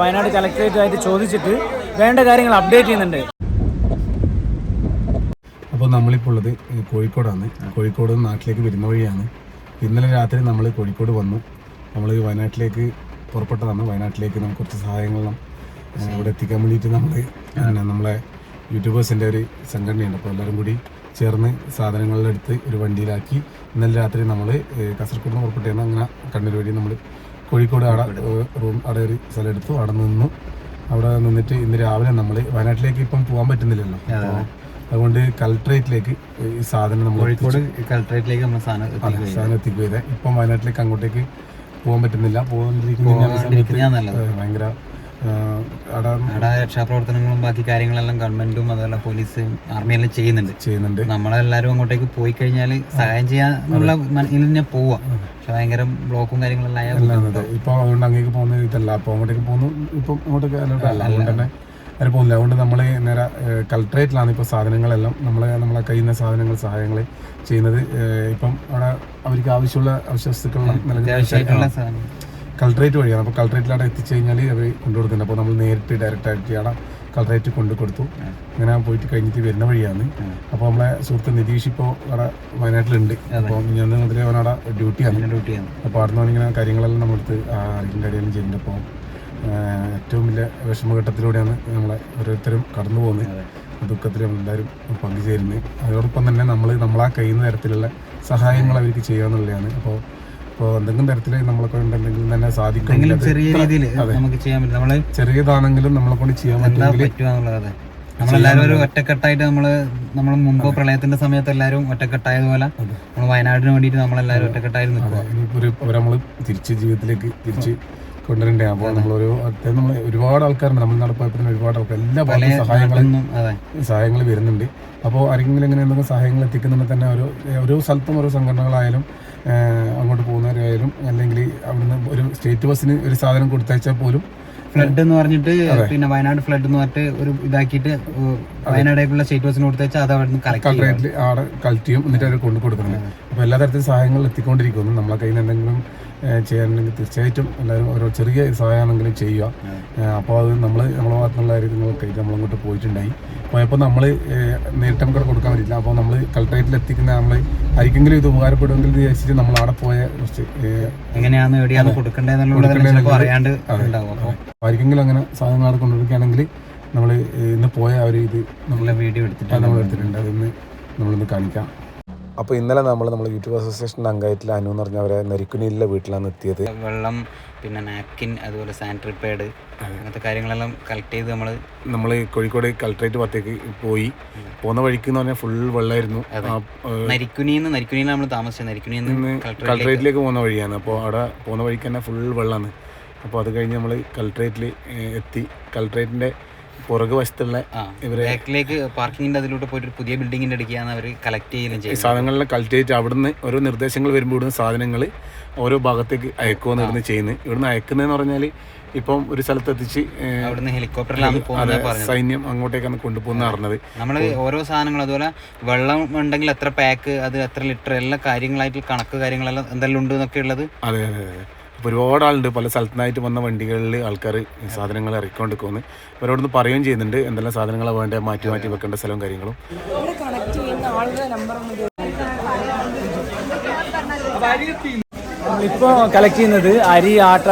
വയനാട് കളക്ടറേറ്റുമായിട്ട് ചോദിച്ചിട്ട് വേണ്ട കാര്യങ്ങൾ അപ്ഡേറ്റ് ചെയ്യുന്നുണ്ട്. അപ്പോൾ നമ്മളിപ്പോൾ ഉള്ളത് കോഴിക്കോടാണ്. കോഴിക്കോട് നാട്ടിലേക്ക് വരുന്ന വഴിയാണ്. ഇന്നലെ രാത്രി നമ്മൾ കോഴിക്കോട് വന്നു. നമ്മൾ വയനാട്ടിലേക്ക് പുറപ്പെട്ടതാണ്. വയനാട്ടിലേക്ക് നമുക്ക് കുറച്ച് ഏ, ഇവിടെ എത്തിക്കാൻ വേണ്ടിയിട്ട് നമ്മൾ നമ്മളെ യൂട്യൂബേഴ്സിന്റെ ഒരു സംഘടനയുണ്ട്. അപ്പോൾ എല്ലാവരും കൂടി ചേർന്ന് സാധനങ്ങളെടുത്ത് ഒരു വണ്ടിയിലാക്കി ഇന്നലെ രാത്രി നമ്മൾ കാസർഗോഡ് നിന്ന് അങ്ങനെ കണ്ണൂർ വഴി നമ്മൾ കോഴിക്കോട് അവിടെ റൂം അവിടെ ഒരു സ്ഥലം എടുത്തു അവിടെ നിന്നു. അവിടെ നിന്നിട്ട് ഇന്ന് രാവിലെ നമ്മൾ വയനാട്ടിലേക്ക് ഇപ്പം പോകാൻ പറ്റുന്നില്ലല്ലോ. അതുകൊണ്ട് കളക്ടറേറ്റിലേക്ക് ഈ സാധനം നമ്മൾ കോഴിക്കോട് നമ്മൾ സാധനം സാധനം എത്തിക്കുക ഇപ്പം വയനാട്ടിലേക്ക് അങ്ങോട്ടേക്ക് പോകാൻ പറ്റുന്നില്ല. പോകാണ്ടിരിക്കുന്ന ഭയങ്കര രക്ഷാപ്രവർത്തനങ്ങളും ബാക്കി കാര്യങ്ങളെല്ലാം ഗവൺമെന്റും അതുപോലെ പോലീസും ആർമിയെല്ലാം ചെയ്യുന്നുണ്ട്. ചെയ്യുന്നുണ്ട്. നമ്മളെല്ലാരും അങ്ങോട്ടേക്ക് പോയി കഴിഞ്ഞാൽ സഹായം ചെയ്യാനുള്ള ഇതിൽ തന്നെ പോവാ. പക്ഷെ ഭയങ്കര ബ്ലോക്കും കാര്യങ്ങളെല്ലാം ഇപ്പൊ അതുകൊണ്ട് അങ്ങേക്ക് പോകുന്ന ഇതല്ല. അപ്പോൾ അങ്ങോട്ടേക്ക് പോകുന്നു. ഇപ്പം അങ്ങോട്ടേക്ക് അല്ല അതുകൊണ്ട് തന്നെ അതിന് പോകുന്നില്ല. അതുകൊണ്ട് നമ്മൾ നേരെ കൾട്രേറ്റിലാണ് ഇപ്പോൾ സാധനങ്ങളെല്ലാം. നമ്മൾ നമ്മളെ കയ്യിൽ നിന്ന് സാധനങ്ങൾ സഹായങ്ങൾ ചെയ്യുന്നത്. ഇപ്പം അവിടെ അവർക്ക് ആവശ്യമുള്ള അവശ്യവസ്തുക്കളെല്ലാം നൽകുന്ന അത്യാവശ്യമായിട്ടുള്ള വഴിയാണ്. അപ്പോൾ കളക്ടറേറ്റിൽ എത്തിച്ചു കഴിഞ്ഞാൽ അവർ കൊണ്ടുകൊടുക്കുന്നുണ്ട്. അപ്പോൾ നമ്മൾ നേരിട്ട് ഡയറക്റ്റ് ആയിട്ട് അവിടെ കളക്ടറേറ്റ് കൊണ്ടു കൊടുത്തു. അങ്ങനെ പോയിട്ട് കഴിഞ്ഞിട്ട് വരുന്ന വഴിയാണ്. അപ്പോൾ നമ്മളെ സുഹൃത്ത് നിതീഷ് ഇപ്പോൾ അവിടെ വയനാട്ടിലുണ്ട്. അപ്പോൾ ഞാൻ മുതലേ അവനവിടെ ഡ്യൂട്ടിയാണ്. ഡ്യൂട്ടിയാണ്. അപ്പോൾ അവിടെ നിന്ന് ഇങ്ങനെ കാര്യങ്ങളെല്ലാം നമ്മളെടുത്ത് അറിയിക്കും കാര്യമെല്ലാം ചെയ്യുന്നുണ്ട് അപ്പോൾ ഏറ്റവും വലിയ വിഷമഘട്ടത്തിലൂടെയാണ് നമ്മളെ ഓരോരുത്തരും കടന്നു പോകുന്നത്. ദുഃഖത്തിൽ നമ്മളെല്ലാവരും പങ്കുചേരുന്നത്. അതോടൊപ്പം തന്നെ നമ്മൾ നമ്മളാ കഴിയുന്ന തരത്തിലുള്ള സഹായങ്ങൾ അവർക്ക് ചെയ്യാന്നുള്ളതാണ് അപ്പോൾ ഇപ്പോൾ എന്തെങ്കിലും തരത്തിൽ നമ്മളെ കൊണ്ട് എന്തെങ്കിലും തന്നെ സാധിക്കും ചെറിയ രീതിയിൽ നമുക്ക് ചെയ്യാൻ പറ്റും നമ്മൾ ചെറിയതാണെങ്കിലും നമ്മളെ കൊണ്ട് ചെയ്യാൻ പറ്റുമെന്നുള്ളത് എന്നുള്ളത് ഒരു ഒറ്റക്കെട്ടായിട്ട് നമ്മൾ നമ്മൾ മുമ്പ് പ്രളയത്തിന്റെ സമയത്ത് എല്ലാവരും ഒറ്റക്കെട്ടായതുപോലെ നമ്മൾ വയനാടിന് വേണ്ടിയിട്ട് നമ്മളെല്ലാവരും ഒറ്റക്കെട്ടായിരുന്നു നിൽക്കുക. ഇനിയിപ്പോൾ ഒരു നമ്മൾ തിരിച്ച് ജീവിതത്തിലേക്ക് തിരിച്ച് കൊണ്ടുവരണ്ടേ? അപ്പോൾ നമ്മളൊരു നമ്മൾ ഒരുപാട് ആൾക്കാരുണ്ട്. നമ്മൾ നടപ്പോയപ്പോൾ ഒരുപാട് ആൾക്കാർ എല്ലാ പല സഹായങ്ങളും സഹായങ്ങൾ വരുന്നുണ്ട്. അപ്പോൾ ആരെങ്കിലും ഇങ്ങനെ എന്തെങ്കിലും സഹായങ്ങൾ എത്തിക്കുന്നുണ്ടെങ്കിൽ തന്നെ ഒരു ഓരോ സ്ഥലത്തും ഓരോ സംഘടനകളായാലും അങ്ങോട്ട് പോകുന്നവരായാലും അല്ലെങ്കിൽ അവിടുന്ന് ഒരു സ്റ്റേറ്റ് ബസ്സിന് ഒരു സാധനം കൊടുത്തയച്ചാൽ പോലും ഫ്ലഡ് എന്ന് പറഞ്ഞിട്ട് പിന്നെ വയനാട് ഫ്ലഡ് എന്ന് പറഞ്ഞിട്ട് ഒരു ഇതാക്കിയിട്ട് വയനാടായിട്ടുള്ള സ്റ്റേറ്റ് ബസ്സിന് കൊടുത്തേച്ചാൽ അത് അവിടെ നിന്ന് കളക്ട് കളക്ട് ചെയ്യും. എന്നിട്ട് അവർ കൊണ്ടു കൊടുക്കുന്നുണ്ട് അപ്പോൾ എല്ലാ തരത്തിലും സഹായങ്ങൾ എത്തിക്കൊണ്ടിരിക്കുന്നു. നമ്മളെ കയ്യിൽ നിന്ന് എന്തെങ്കിലും ചെയ്യാനുണ്ടെങ്കിൽ തീർച്ചയായിട്ടും എല്ലാവരും ഓരോ ചെറിയ സഹായമാണെങ്കിലും ചെയ്യുക. അപ്പോൾ അത് നമ്മൾ നമ്മളെ ഭാഗത്തുനിന്നുള്ള കാര്യങ്ങളൊക്കെ നമ്മൾ നമ്മളങ്ങോട്ട് പോയിട്ടുണ്ടായി. പോയപ്പോൾ നമ്മൾ നേരിട്ട് നമുക്ക് കൊടുക്കാൻ പറ്റില്ല അപ്പോൾ നമ്മൾ കളക്ടറേറ്റിൽ എത്തിക്കുന്ന നമ്മൾ ആർക്കെങ്കിലും ഇത് ഉപകാരപ്പെടുമെങ്കിൽ വിചാരിച്ചിട്ട് നമ്മൾ അവിടെ പോയ കുറച്ച് എങ്ങനെയാണ് എവിടെയാണ് അറിയാണ്ട് അപ്പോൾ ആർക്കെങ്കിലും അങ്ങനെ സാധനങ്ങൾ അവിടെ കൊണ്ടുവരികയാണെങ്കിൽ നമ്മൾ ഇന്ന് പോയ അവർ ഒരു ഇത് നമ്മളെ വീഡിയോ എടുത്തിട്ട് നമ്മൾ എടുത്തിട്ടുണ്ട്. അതൊന്ന് നമ്മളിന്ന് കാണിക്കാം. അപ്പോൾ ഇന്നലെ നമ്മൾ നമ്മൾ യൂട്യൂബ് അസോസിയേഷൻ അംഗമായിട്ടുള്ള അനു എന്ന് പറഞ്ഞ അവരെ നരിക്കുനിയിലെ വീട്ടിലാണ് എത്തിയത്. വെള്ളം പിന്നെ നാപ്കിൻ അതുപോലെ സാനിറ്ററി പാഡ് അങ്ങനത്തെ കാര്യങ്ങളെല്ലാം കളക്ട് ചെയ്ത് നമ്മൾ നമ്മൾ കോഴിക്കോട് കളക്ടറേറ്റ് ഭാഗത്തേക്ക് പോയി. പോകുന്ന വഴിക്ക് എന്ന് പറഞ്ഞാൽ ഫുൾ വെള്ളമായിരുന്നു നരിക്കുനിന്ന് നരിക്കുനിയിൽ നമ്മൾ താമസിച്ചത്. നരിക്കുനിയിൽ നിന്ന് കളക്ടറേറ്റ് കളക്ടറേറ്റിലേക്ക് പോകുന്ന വഴിയാണ്. അപ്പോൾ അവിടെ പോകുന്ന വഴിക്ക് തന്നെ ഫുൾ വെള്ളമാണ് അപ്പോൾ അത് കഴിഞ്ഞ് നമ്മൾ കളക്ടറേറ്റിൽ എത്തി. കളക്ടറേറ്റിന്റെ പുറകു വശത്തുള്ള ഇവർ ബാക്കിലേക്ക് പാർക്കിങ്ങിന്റെ അതിലൂടെ പോയിട്ട് പുതിയ ബിൽഡിങ്ങിന്റെ അടുക്കാണ് അവർ കളക്ട് ചെയ്യുകയും ചെയ്യും സാധനങ്ങളെല്ലാം കളക്ട് ചെയ്തിട്ട് അവിടുന്ന് ഓരോ നിർദ്ദേശങ്ങൾ വരുമ്പോൾ ഇവിടുന്ന് സാധനങ്ങൾ ഓരോ ഭാഗത്തേക്ക് അയക്കുമെന്ന് ഇവിടുന്ന് ചെയ്യുന്നത്. ഇവിടുന്ന് അയക്കുന്നതെന്ന് പറഞ്ഞാൽ ഇപ്പം ഒരു സ്ഥലത്ത് എത്തിച്ച് അവിടുന്ന് ഹെലികോപ്റ്ററിലാണ് പോകുന്നത് സൈന്യം അങ്ങോട്ടേക്കാണ് കൊണ്ടുപോകുന്ന അറിഞ്ഞത് നമ്മൾ ഓരോ സാധനങ്ങളും അതുപോലെ വെള്ളം ഉണ്ടെങ്കിൽ എത്ര പാക്ക് അത് എത്ര ലിറ്റർ എല്ലാ കാര്യങ്ങളായിട്ട് കണക്ക് കാര്യങ്ങളെല്ലാം എന്തെല്ലാം ഉണ്ട് എന്നൊക്കെ ഉള്ളത് അതെ അതെ അതെ. ഒരുപാട് ആളുണ്ട് പല സ്ഥലത്തുനിന്നായിട്ട് വന്ന വണ്ടികളിൽ ആൾക്കാർ സാധനങ്ങൾ ഇറക്കിക്കൊണ്ട് പോകുന്നത് അവരോടൊന്ന് പറയുകയും ചെയ്യുന്നുണ്ട് എന്തെല്ലാം സാധനങ്ങളാണ് വേണ്ടത് മാറ്റി മാറ്റി വെക്കേണ്ട സ്ഥലവും കാര്യങ്ങളും. ഇപ്പോൾ കണക്ട് ചെയ്യുന്ന ആളുടെ നമ്പർ നമ്മളിപ്പോൾ കളക്ട് ചെയ്യുന്നത് അരി ആട്ട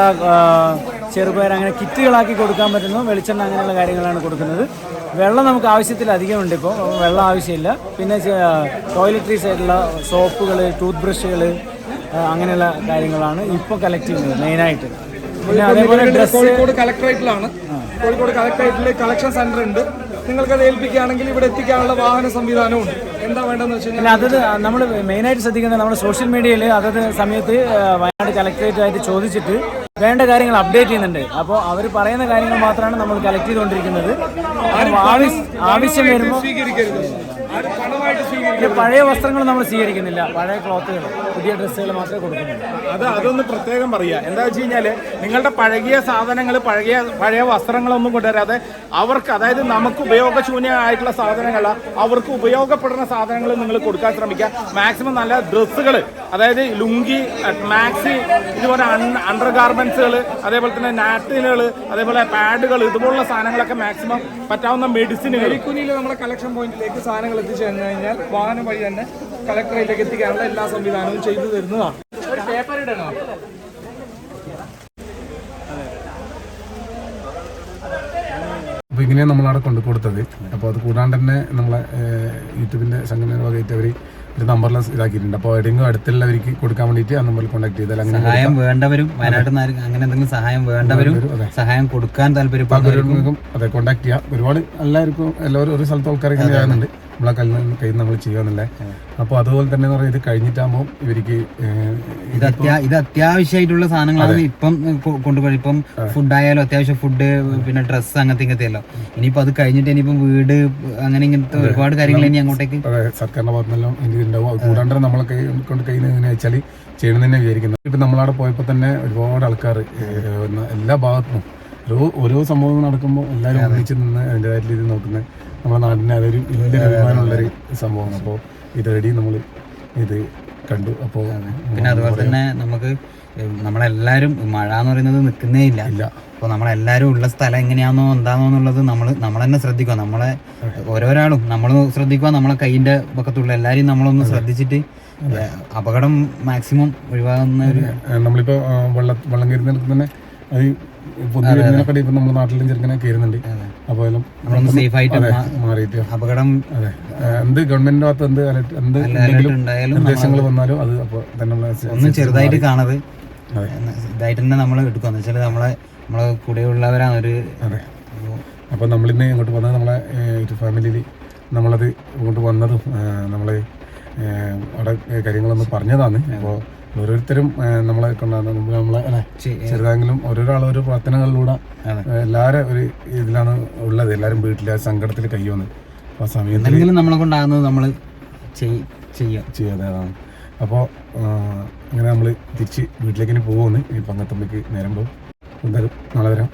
ചെറുപയർ അങ്ങനെ കിറ്റുകളാക്കി കൊടുക്കാൻ പറ്റുന്നു. വെളിച്ചെണ്ണ അങ്ങനെയുള്ള കാര്യങ്ങളാണ് കൊടുക്കുന്നത്. വെള്ളം നമുക്ക് ആവശ്യത്തിൽ അധികമുണ്ട് ഇപ്പോൾ വെള്ളം ആവശ്യമില്ല. പിന്നെ ടോയ്ലറ്ററീസ് ആയിട്ടുള്ള സോപ്പുകൾ ടൂത്ത് ബ്രഷുകൾ അങ്ങനെയുള്ള കാര്യങ്ങളാണ് ഇപ്പോൾ കളക്ട് ചെയ്യുന്നത് മെയിനായിട്ട് പിന്നെ അതേപോലെ കോഴിക്കോട് കളക്ടറേറ്റിലാണ് കോഴിക്കോട് കളക്ടറേറ്റിൽ കളക്ഷൻ സെന്റർ ഉണ്ട്. നിങ്ങൾക്ക് അത് ഏൽപ്പിക്കുകയാണെങ്കിൽ ഇവിടെ എത്തിക്കാനുള്ള വാഹന സംവിധാനവും ഉണ്ട്. എന്താ വേണ്ടതെന്ന് വെച്ച് കഴിഞ്ഞാൽ അതത് നമ്മൾ മെയിനായിട്ട് ശ്രദ്ധിക്കുന്നത് നമ്മുടെ സോഷ്യൽ മീഡിയയിൽ അതത് സമയത്ത് വയനാട് കളക്ടറേറ്റുമായിട്ട് ചോദിച്ചിട്ട് വേണ്ട കാര്യങ്ങൾ അപ്ഡേറ്റ് ചെയ്യുന്നുണ്ട്. അപ്പോൾ അവർ പറയുന്ന കാര്യങ്ങൾ മാത്രമാണ് നമ്മൾ കളക്ട് ചെയ്തുകൊണ്ടിരിക്കുന്നത്. ആവശ്യം വരുമ്പോൾ പിന്നെ പഴയ വസ്ത്രങ്ങൾ നമ്മൾ സ്വീകരിക്കുന്നില്ല. പഴയ ക്ലോത്തുകൾ പുതിയ ഡ്രസ്സുകൾ മാത്രമേ കൊടുക്കുന്നുള്ളൂ. അത് അതൊന്ന് പ്രത്യേകം പറയുക. എന്താ വെച്ച് കഴിഞ്ഞാൽ നിങ്ങളുടെ പഴകിയ സാധനങ്ങൾ പഴകിയ പഴയ വസ്ത്രങ്ങളൊന്നും കൊണ്ടുവരാതെ അവർക്ക് അതായത് നമുക്ക് ഉപയോഗശൂന്യമായിട്ടുള്ള സാധനങ്ങൾ അവർക്ക് ഉപയോഗപ്പെടുന്ന സാധനങ്ങൾ നിങ്ങൾ കൊടുക്കാൻ ശ്രമിക്കുക. മാക്സിമം നല്ല ഡ്രസ്സുകൾ അതായത് ലുങ്കി മാക്സി ഇതുപോലെ അണ്ടർ ഗാർമെന്റ്സുകൾ അതേപോലെ തന്നെ നാറ്റിനുകൾ അതേപോലെ പാഡുകൾ ഇതുപോലുള്ള സാധനങ്ങളൊക്കെ മാക്സിമം പറ്റാവുന്ന മെഡിസിനുകൾ നമ്മുടെ കളക്ഷൻ പോയിന്റിലേക്ക് സാധനങ്ങൾ എത്തിച്ചു കഴിഞ്ഞു കഴിഞ്ഞാൽ വാഹനം വഴി തന്നെ കളക്ടറേറ്റിലേക്ക് എത്തിക്കാനുള്ള എല്ലാ സംവിധാനവും ചെയ്തു തരുന്നതാണ്. ഒരു പേപ്പർ ഇടണോ? അപ്പോൾ ഇങ്ങനെയാണ് നമ്മളവിടെ കൊണ്ടു കൊടുത്തത്. അപ്പോൾ അത് കൂടാണ്ട് തന്നെ നമ്മളെ യൂട്യൂബിന്റെ യൂട്യൂബിന്റെ സംഘടന വകയായിട്ട് അവർ ഒരു നമ്പറിൽ ഇതാക്കിയിട്ടുണ്ട്. അപ്പോൾ എവിടെയെങ്കിലും അടുത്തുള്ളവർക്ക് കൊടുക്കാൻ വേണ്ടിയിട്ട് ആ നമ്പറിൽ കോൺടാക്ട് ചെയ്താൽ അങ്ങനെ സഹായം വേണ്ടവരും വയനാട്ടിൽ നിന്ന് അങ്ങനെ എന്തെങ്കിലും സഹായം വേണ്ടവരും സഹായം കൊടുക്കാൻ താല്പര്യം അതെ കോൺടാക്ട് ചെയ്യാം. ഒരുപാട് എല്ലാവർക്കും എല്ലാവരും ഒരു സ്ഥലത്ത് ആൾക്കാരൊക്കെ ചെയ്യുന്നുണ്ട് നമ്മളെ കയ്യിൽ നിന്ന് കയ്യിൽ നമ്മൾ ചെയ്യാന്നല്ലേ അപ്പോൾ അതുപോലെ തന്നെ പറഞ്ഞാൽ ഇത് കഴിഞ്ഞിട്ടാകുമ്പോൾ ഇവർക്ക് ഇത് ഇത് അത്യാവശ്യമായിട്ടുള്ള സാധനങ്ങളാണ് ഇപ്പം കൊണ്ടുപോയി. ഇപ്പം ഫുഡ് ആയാലും അത്യാവശ്യം ഫുഡ് പിന്നെ ഡ്രസ്സ് അങ്ങനത്തെ ഇങ്ങനത്തെയല്ലോ ഇനിയിപ്പോ അത് കഴിഞ്ഞിട്ട് ഇനിയിപ്പം വീട് അങ്ങനെ ഇങ്ങനത്തെ ഒരുപാട് കാര്യങ്ങൾ ഇനി അങ്ങോട്ടേക്ക് സർക്കാരിന്റെ ഭാഗത്തുനിന്നെല്ലാം ഉണ്ടാവും. അത് കൂടാണ്ട് നമ്മളെ കൈ കൊണ്ട് എങ്ങനെയാ വെച്ചാൽ ചെയ്യണമെന്ന് തന്നെ വിചാരിക്കുന്നത് ഇപ്പം നമ്മളവിടെ പോയപ്പോൾ തന്നെ ഒരുപാട് ആൾക്കാർ എല്ലാ ഭാഗത്തുനിന്നും ഓരോ ഓരോ സംഭവം നടക്കുമ്പോൾ എല്ലാവരും ഒന്നിച്ച് നിന്ന് അതിന്റെതായിട്ടുള്ള ഇത് നോക്കുന്നത് നമ്മുടെ നാടിനെ അതൊരു വലിയ അഭിമാനമുള്ളൊരു സംഭവമാണ്. അപ്പോൾ ഇത് റെഡി നമ്മൾ ഇത് കണ്ടു. അപ്പോൾ പിന്നെ അതുപോലെ തന്നെ നമുക്ക് നമ്മളെല്ലാവരും മഴ എന്ന് പറയുന്നത് നിൽക്കുന്നേ ഇല്ല. ഇല്ല. അപ്പോൾ നമ്മളെല്ലാവരും ഉള്ള സ്ഥലം എങ്ങനെയാണോ എന്താണോ എന്നുള്ളത് നമ്മൾ നമ്മൾ തന്നെ ശ്രദ്ധിക്കുക. നമ്മളെ ഓരോരാളും നമ്മൾ ശ്രദ്ധിക്കുക. നമ്മളെ കൈയിന്റെ പക്കത്തുള്ള എല്ലാവരെയും നമ്മളൊന്ന് ശ്രദ്ധിച്ചിട്ട് അപകടം മാക്സിമം ഒഴിവാകുന്ന ഒരു നമ്മളിപ്പോൾ വെള്ളം വെള്ളം കയറുന്നിടത്ത് തന്നെ അത് പൊന്തി വരുന്നതിനെക്കാട്ടി ഇപ്പം നമ്മുടെ നാട്ടിലും ചെറുക്കനെ കയറുന്നുണ്ട് അപ്പോൾ എല്ലാം സേഫ് ആയിട്ട് മാറിയിട്ട് അപകടം അതെ. എന്ത് ഗവൺമെന്റിന്റെ ഭാഗത്ത് എന്ത് എന്ത് നിർദ്ദേശങ്ങൾ വന്നാലും അത് അപ്പോൾ തന്നെ ഒന്നും ചെറുതായിട്ട് കാണത്. ഇതായിട്ട് തന്നെ നമ്മൾ എടുക്കുക എന്ന് വെച്ചാൽ നമ്മളെ നമ്മളെ കൂടെയുള്ളവരാണ് ഒരു അതെ. അപ്പോൾ നമ്മളിന്ന് ഇങ്ങോട്ട് വന്നത് നമ്മളെ ഒരു ഫാമിലിയിൽ നമ്മളത് ഇങ്ങോട്ട് വന്നതും നമ്മളെ അവിടെ കാര്യങ്ങളൊന്ന് പറഞ്ഞതാണ്. അപ്പോൾ ഓരോരുത്തരും നമ്മളെ കൊണ്ടാണ്. നമ്മളെ അല്ലെ? ചെ- ചെറുതായെങ്കിലും ഓരോരാൾ ഓരോ പ്രാർത്ഥനകളിലൂടെ. എല്ലാവരും ഒരു ഇതിലാണ് ഉള്ളത്. എല്ലാവരും വീട്ടിലെ സങ്കടത്തിൽ കയ്യോന്ന്. അപ്പോൾ ആ സമയത്ത് എന്തെങ്കിലും നമ്മളെ കൊണ്ടാകുന്നത് നമ്മൾ ചെയ്യാം. ചെയ്യാതെ അതാണ്. അപ്പോൾ അങ്ങനെ നമ്മൾ തിരിച്ച് വീട്ടിലേക്ക് ഇനി പോകുന്നു ഈ പങ്കത്തുമ്പേക്ക് നേരം പോകും. എന്തായാലും നാളെ വരാം.